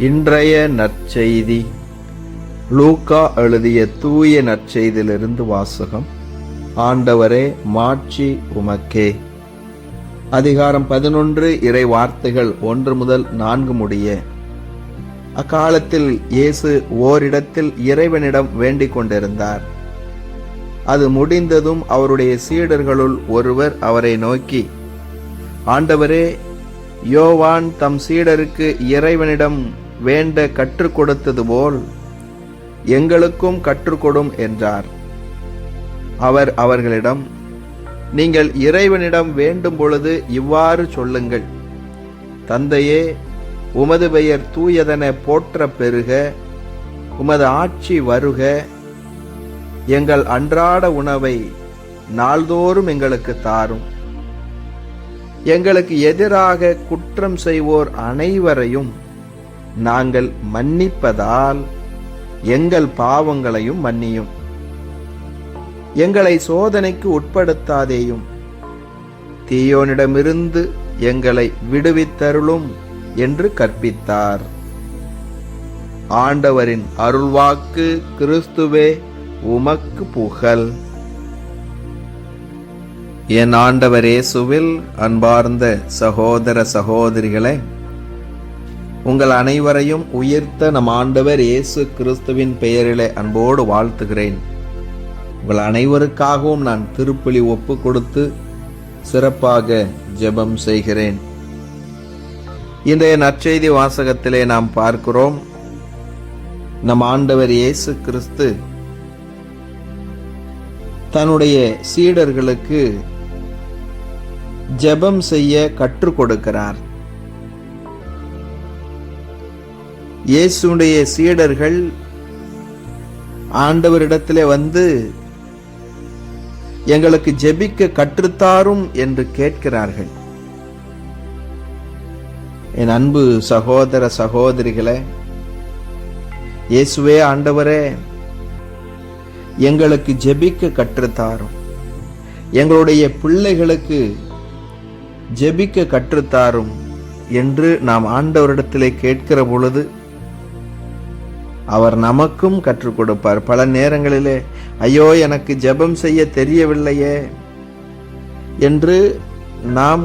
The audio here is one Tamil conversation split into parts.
இன்றைய நற்செய்தி. லூக்கா எழுதிய தூய நற்செய்தியிலிருந்து வாசகம். ஆண்டவரே மாட்சி உமக்கே. அதிகாரம் பதினொன்று இறை வார்த்தைகள் ஒன்று முதல் நான்கு முடிய. அக்காலத்தில் இயேசு ஓரிடத்தில் இறைவனிடம் வேண்டிக் கொண்டிருந்தார். அது முடிந்ததும் அவருடைய சீடர்களுள் ஒருவர் அவரை நோக்கி ஆண்டவரே யோவான் தம் சீடருக்கு இறைவனிடம் வேண்ட கற்றுக் கொடுத்தது போல் எங்களுக்கும் கற்றுக்கொடும் என்றார். அவர் அவர்களிடம் நீங்கள் இறைவனிடம் வேண்டும் பொழுது இவ்வாறு சொல்லுங்கள். தந்தையே உமது பெயர் தூயதன போற்ற பெருக உமது ஆட்சி வருக. எங்கள் அன்றாட உணவை நாள்தோறும் எங்களுக்கு தாரும். எங்களுக்கு எதிராக குற்றம் செய்வோர் அனைவரையும் நாங்கள் மன்னிப்பதால் எங்கள் பாவங்களையும் மன்னியும். எங்களை சோதனைக்கு உட்படுத்தாதேயும். தீயோனிடமிருந்து எங்களை விடுவித்தருளும் என்று கற்பித்தார். ஆண்டவரின் அருள்வாக்கு கிறிஸ்துவே உமக்கு புகழ். என் ஆண்டவர் இயேசுவில் அன்பார்ந்த சகோதர சகோதரிகளை உங்கள் அனைவரையும் உயிர்த்த நம் ஆண்டவர் இயேசு கிறிஸ்துவின் பெயரிலே அன்போடு வாழ்த்துகிறேன். உங்கள் அனைவருக்காகவும் நான் திருப்பலி ஒப்பு கொடுத்து சிறப்பாக ஜெபம் செய்கிறேன். இன்றைய நற்செய்தி வாசகத்திலே நாம் பார்க்கிறோம். நம் ஆண்டவர் இயேசு கிறிஸ்து தன்னுடைய சீடர்களுக்கு ஜெபம் செய்ய கற்றுக் கொடுக்கிறார். இயேசுடைய சீடர்கள் ஆண்டவரிடத்திலே வந்து எங்களுக்கு ஜெபிக்க கற்றுத்தாரும் என்று கேட்கிறார்கள். என் அன்பு சகோதர சகோதரிகளே இயேசுவே ஆண்டவரே எங்களுக்கு ஜெபிக்க கற்றுத்தாரும். எங்களுடைய பிள்ளைகளுக்கு ஜெபிக்க கற்றுத்தாரும் என்று நாம் ஆண்டவரிடத்திலே கேட்கிற பொழுது அவர் நமக்கும் கற்றுக் கொடுப்பார். பல நேரங்களிலே ஐயோ எனக்கு ஜெபம் செய்ய தெரியவில்லையே என்று நாம்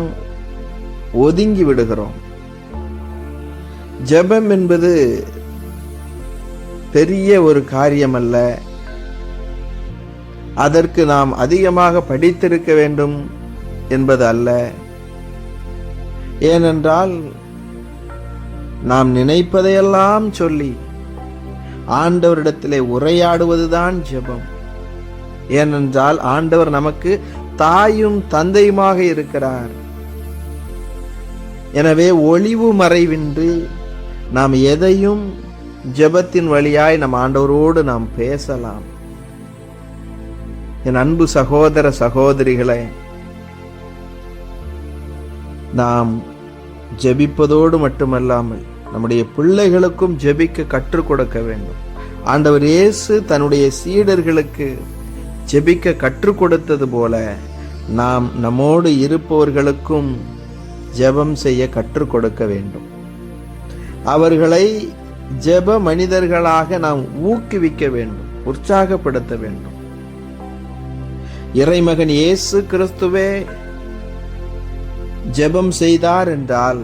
ஒதுங்கி விடுகிறோம். ஜெபம் என்பது பெரிய ஒரு காரியம் அல்ல அதற்கு நாம் அதிகமாக படித்திருக்க வேண்டும் என்பது அல்ல. ஏனென்றால் நாம் நினைப்பதையெல்லாம் சொல்லி ஆண்டவரிடத்திலே உரையாடுவதுதான் ஜெபம். ஏனென்றால் ஆண்டவர் நமக்கு தாயும் தந்தையுமாக இருக்கிறார். எனவே ஒளிவு மறைவின்றி நாம் எதையும் ஜெபத்தின் வழியாய் நம் ஆண்டவரோடு நாம் பேசலாம். என் அன்பு சகோதர சகோதரிகளை நாம் ஜெபிப்பதோடு மட்டுமல்லாமல் நம்முடைய பிள்ளைகளுக்கும் ஜெபிக்க கற்றுக் கொடுக்க வேண்டும். ஆண்டவர் இயேசு தன்னுடைய சீடர்களுக்கு ஜெபிக்க கற்றுக் கொடுத்தது போல நாம் நம்மோடு இருப்பவர்களுக்கும் ஜெபம் செய்ய கற்றுக் கொடுக்க வேண்டும். அவர்களை ஜெப மனிதர்களாக நாம் ஊக்குவிக்க வேண்டும் உற்சாகப்படுத்த வேண்டும். இறைமகன் இயேசு கிறிஸ்துவே ஜெபம் செய்தார் என்றால்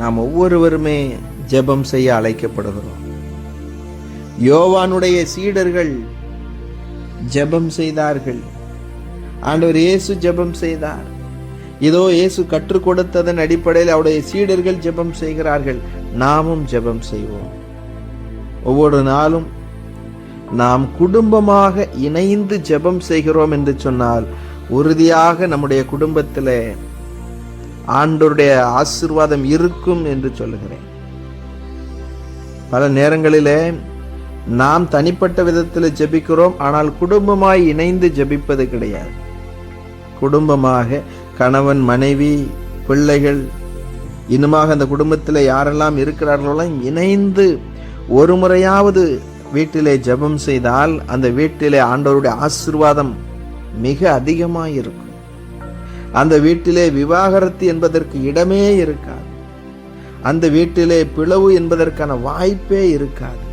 நாம் ஒவ்வொருவருமே ஜெபம் செய்ய அழைக்கப்படுகிறோம். யோவானுடைய சீடர்கள் ஜெபம் செய்தார்கள். ஆண்டவர் இயேசு ஜெபம் செய்தார். இதோ இயேசு கற்றுக் கொடுத்ததன் அடிப்படையில் அவருடைய சீடர்கள் ஜெபம் செய்கிறார்கள். நாமும் ஜெபம் செய்வோம். ஒவ்வொரு நாளும் நாம் குடும்பமாக இணைந்து ஜெபம் செய்கிறோம் என்று சொன்னால் உறுதியாக நம்முடைய குடும்பத்திலே ஆண்டோருடைய ஆசிர்வாதம் இருக்கும் என்று சொல்லுகிறேன். பல நேரங்களிலே நாம் தனிப்பட்ட விதத்தில் ஜெபிக்கிறோம் ஆனால் குடும்பமாய் இணைந்து ஜெபிப்பது கிடையாது. குடும்பமாக கணவன் மனைவி பிள்ளைகள் இன்னுமாக அந்த குடும்பத்தில் யாரெல்லாம் இருக்கிறார்களோ இணைந்து ஒரு முறையாவது வீட்டிலே ஜெபம் செய்தால் அந்த வீட்டிலே ஆண்டவருடைய ஆசிர்வாதம் மிக அதிகமாக இருக்கும் அந்த வீட்டிலே விவாகரத்து என்பதற்கு இடமே இருக்காது. அந்த வீட்டிலே பிளவு என்பதற்கான வாய்ப்பே இருக்காது.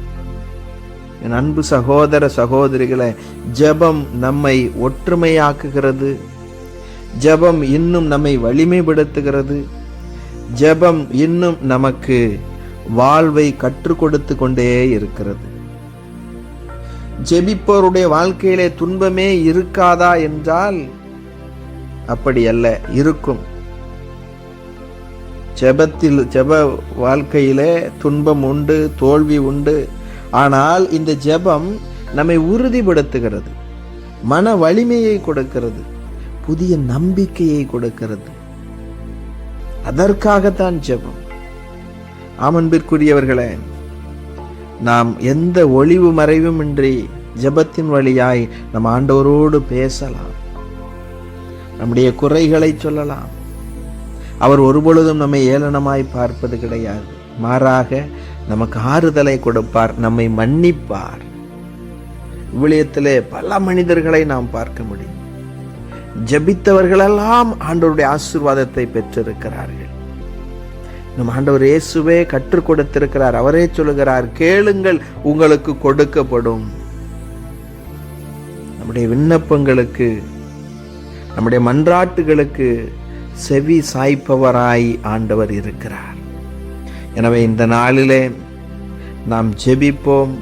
என் அன்பு சகோதர சகோதரிகளை ஜெபம் நம்மை ஒற்றுமையாக்குகிறது. ஜெபம் இன்னும் நம்மை வலிமைப்படுத்துகிறது. ஜெபம் இன்னும் நமக்கு வாழ்வை கற்றுக் கொடுத்து கொண்டே இருக்கிறது. ஜெபிப்போருடைய வாழ்க்கையிலே துன்பமே இருக்காதா என்றால் அப்படி அல்ல இருக்கும். ஜெபத்தில் ஜெப வாழ்க்கையிலே துன்பம் உண்டு தோல்வி உண்டு. ஆனால் இந்த ஜெபம் நம்மை உறுதிப்படுத்துகிறது. மன வலிமையை கொடுக்கிறது. புதிய நம்பிக்கையை கொடுக்கிறது. அதற்காகத்தான் ஜெபம். ஆமன்பிற்குரியவர்களே நாம் எந்த ஒளிவு மறைவும் இன்றி ஜெபத்தின் வழியாய் நம் ஆண்டவரோடு பேசலாம். நம்முடைய குறைகளை சொல்லலாம். அவர் ஒருபொழுதும் நம்மை ஏளனமாய் பார்ப்பது கிடையாது. மாறாக நமக்கு ஆறுதலை கொடுப்பார் நம்மை மன்னிப்பார். விவிலியத்திலே பல மனிதர்களை நாம் பார்க்க முடியும். ஜெபித்தவர்களெல்லாம் ஆண்டவருடைய ஆசீர்வாதத்தை பெற்றிருக்கிறார்கள். நம் ஆண்டவர் இயேசுவே கற்றுக் கொடுத்திருக்கிறார் அவரே சொல்லுகிறார் கேளுங்கள் உங்களுக்கு கொடுக்கப்படும். நம்முடைய விண்ணப்பங்களுக்கு நம்முடைய மன்றாட்டுகளுக்கு செவி சாய்ப்பவராய் ஆண்டவர் இருக்கிறார். எனவே இந்த நாளிலே நாம் ஜெபிப்போம்.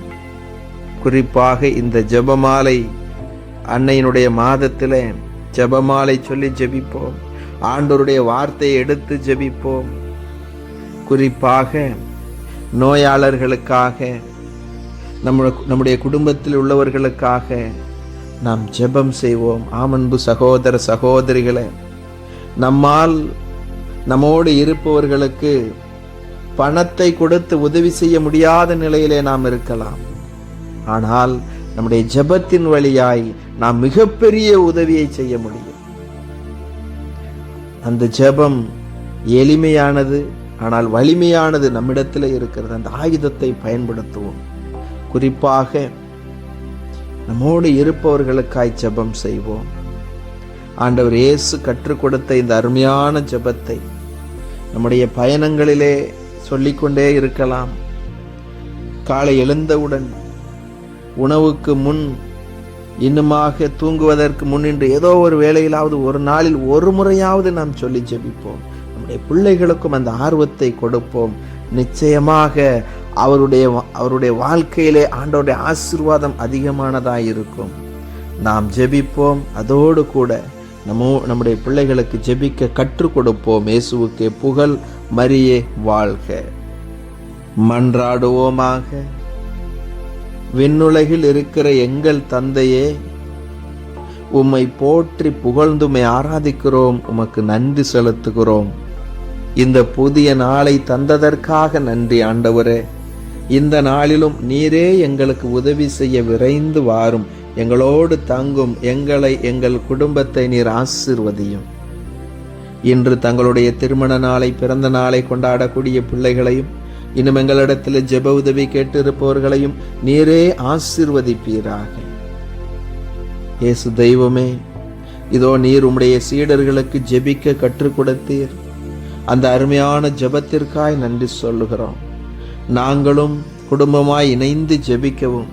குறிப்பாக இந்த ஜெபமாலை அன்னையினுடைய மாதத்திலே ஜெபமாலை சொல்லி ஜெபிப்போம். ஆண்டவருடைய வார்த்தையை எடுத்து ஜெபிப்போம். குறிப்பாக நோயாளர்களுக்காக நம்ம நம்முடைய குடும்பத்தில் உள்ளவர்களுக்காக நாம் ஜெபம் செய்வோம். ஆமன்பு சகோதர சகோதரிகளே நம்மால் நம்மோடு இருப்பவர்களுக்கு பணத்தை கொடுத்து உதவி செய்ய முடியாத நிலையிலே நாம் இருக்கலாம். ஆனால் நம்முடைய ஜெபத்தின் வழியாய் நாம் மிகப்பெரிய உதவியை செய்ய முடியும். அந்த ஜெபம் எளிமையானது ஆனால் வலிமையானது நம்மிடத்தில் இருக்கிறது. அந்த ஆயுதத்தை பயன்படுத்துவோம். குறிப்பாக நம்மோடு இருப்பவர்களுக்காய் ஜெபம் செய்வோம். ஆண்டவர் இயேசு கற்றுக் கொடுத்த இந்த அருமையான ஜெபத்தை நம்முடைய பயணங்களிலே சொல்லிக்கொண்டே இருக்கலாம். காலை எழுந்தவுடன் உணவுக்கு முன் இன்னுமாக தூங்குவதற்கு முன் என்று ஏதோ ஒரு வேளையிலாவது ஒரு நாளில் ஒரு முறையாவது நாம் சொல்லி ஜெபிப்போம். நம்முடைய பிள்ளைகளுக்கும் அந்த ஆர்வத்தை கொடுப்போம். நிச்சயமாக அவருடைய அவருடைய வாழ்க்கையிலே ஆண்டவருடைய ஆசீர்வாதம் அதிகமானதாக இருக்கும் நாம் ஜெபிப்போம். அதோடு கூட நம்மோ நம்முடைய பிள்ளைகளுக்கு ஜெபிக்க கற்றுக் கொடுப்போம். இயேசுவுக்கே புகழ் மரியே வாழ்க. மன்றாடுவோமாக. விண்ணுலகில் இருக்கிற எங்கள் தந்தையே உம்மை போற்றி புகழ்ந்துமை ஆராதிக்கிறோம். உமக்கு நன்றி செலுத்துகிறோம். இந்த புதிய நாளை தந்ததற்காக நன்றி ஆண்டவரே. இந்த நாளிலும் நீரே எங்களுக்கு உதவி செய்ய விரைந்து வாரும். எங்களோடு தங்கும் எங்களை எங்கள் குடும்பத்தை நீர் ஆசிர்வதியும். இன்று தங்களுடைய திருமண நாளை பிறந்த நாளை கொண்டாடக்கூடிய பிள்ளைகளையும் இன்னும் எங்களிடத்தில் ஜெப உதவி கேட்டிருப்பவர்களையும் நீரே ஆசிர்வதிப்பீராக. இயேசு தெய்வமே இதோ நீர் உம்முடைய சீடர்களுக்கு ஜெபிக்க கற்றுக் கொடுத்தீர். அந்த அருமையான ஜெபத்திற்காய் நன்றி சொல்லுகிறோம். நாங்களும் குடும்பமாய் இணைந்து ஜெபிக்கவும்.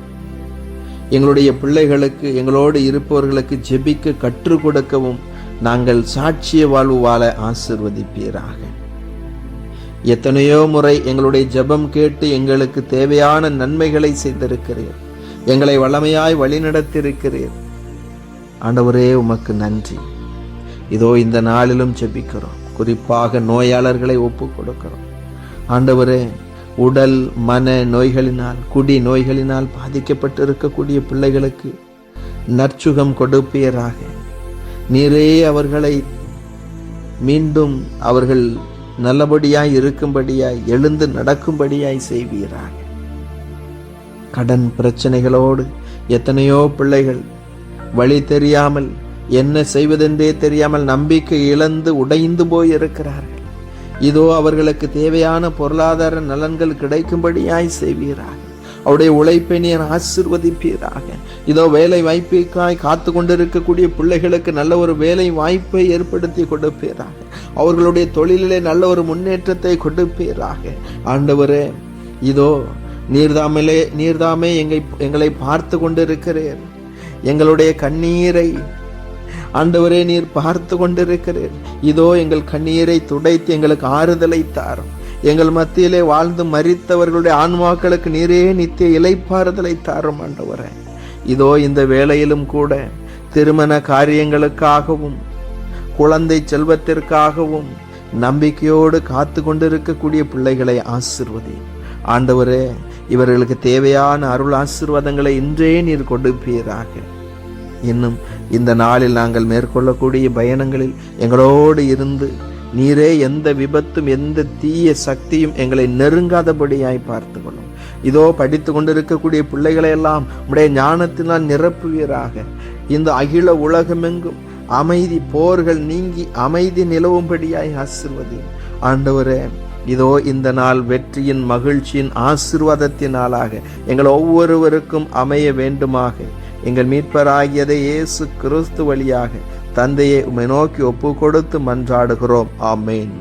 எங்களுடைய பிள்ளைகளுக்கு எங்களோடு இருப்பவர்களுக்கு ஜெபிக்க கற்றுக் கொடுக்கவும் நாங்கள் சாட்சிய வாழ்வு வாழ ஆசிர்வதிப்பீராக. எத்தனையோ முறை எங்களுடைய ஜெபம் கேட்டு எங்களுக்கு தேவையான நன்மைகளை செய்திருக்கிறீர். எங்களை வளமையாய் வழிநடத்தியிருக்கிறீர். ஆண்டவரே உமக்கு நன்றி. இதோ இந்த நாளிலும் ஜெபிக்கிறோம். குறிப்பாக நோயாளர்களை ஒப்பு கொடுக்கிறோம். ஆண்டவரே உடல் மன நோய்களினால் குடி நோய்களினால் பாதிக்கப்பட்டு இருக்கக்கூடிய பிள்ளைகளுக்கு நற்சுகம் கொடுப்பீராக. நீரே அவர்களை மீண்டும் அவர்கள் நல்லபடியாய் இருக்கும்படியாய் எழுந்து நடக்கும்படியாய் செய்வீராக. கடன் பிரச்சனைகளோடு எத்தனையோ பிள்ளைகள் வழி தெரியாமல் என்ன செய்வதென்றே தெரியாமல் நம்பிக்கை இழந்து உடைந்து போய் இருக்கிறார்கள் இதோ அவர்களுக்கு தேவையான பொருளாதார நலன்கள் கிடைக்கும்படியாய் செய்வீராக. அவருடைய உழைப்பை நீர் ஆசிர்வதிப்பீராக. இதோ வேலை வாய்ப்புக்காய் காத்து கொண்டிருக்கக்கூடிய பிள்ளைகளுக்கு நல்ல ஒரு வேலை வாய்ப்பை ஏற்படுத்தி கொடுப்பீராக. அவர்களுடைய தொழிலிலே நல்ல ஒரு முன்னேற்றத்தை கொடுப்பீராக. ஆண்டவரே இதோ நீர்தாமலே நீர்தாமே எங்களை எங்களை பார்த்து கொண்டிருக்கிறீர். எங்களுடைய கண்ணீரை ஆண்டவரே நீர் பார்த்து கொண்டிருக்கிறீர். இதோ எங்கள் கண்ணீரை துடைத்து எங்களுக்கு ஆறுதலை தாரும் எங்கள் மத்தியிலே வாழ்ந்து மறித்தவர்களுடைய ஆன்மாக்களுக்கு நீரே நித்திய இலைப்பாறுதலை தாரும் ஆண்டவரே. இதோ இந்த வேளையிலும் கூட திருமண காரியங்களுக்காகவும் குழந்தை செல்வத்திற்காகவும் நம்பிக்கையோடு காத்து கொண்டிருக்கக்கூடிய பிள்ளைகளை ஆசிர்வதி. ஆண்டவரே இவர்களுக்கு தேவையான அருள் ஆசீர்வாதங்களை இன்றே நீர் கொடுப்பீராக. இன்னும் இந்த நாளில் நாங்கள் மேற்கொள்ளக்கூடிய பயணங்களில் எங்களோடு இருந்து நீரே எந்த விபத்தும் எந்த தீய சக்தியும் எங்களை நெருங்காதபடியாய் பார்த்து கொள்ளும் இதோ படித்து கொண்டிருக்கக்கூடிய பிள்ளைகளை எல்லாம் உடைய ஞானத்தினால் நிரப்புவீராக. இந்த அகில உலகமெங்கும் அமைதி போர்கள் நீங்கி அமைதி நிலவும்படியாய் ஆசிர்வதி. ஆண்டவரே இதோ இந்த நாள் வெற்றியின் மகிழ்ச்சியின் ஆசிர்வாதத்தின் நாளாக எங்கள் ஒவ்வொருவருக்கும் அமைய வேண்டுமாக. எங்கள் மீட்பராகியதை இயேசு கிறிஸ்து வழியாக தந்தையை உமை நோக்கி ஒப்பு கொடுத்து மன்றாடுகிறோம். ஆமேன்.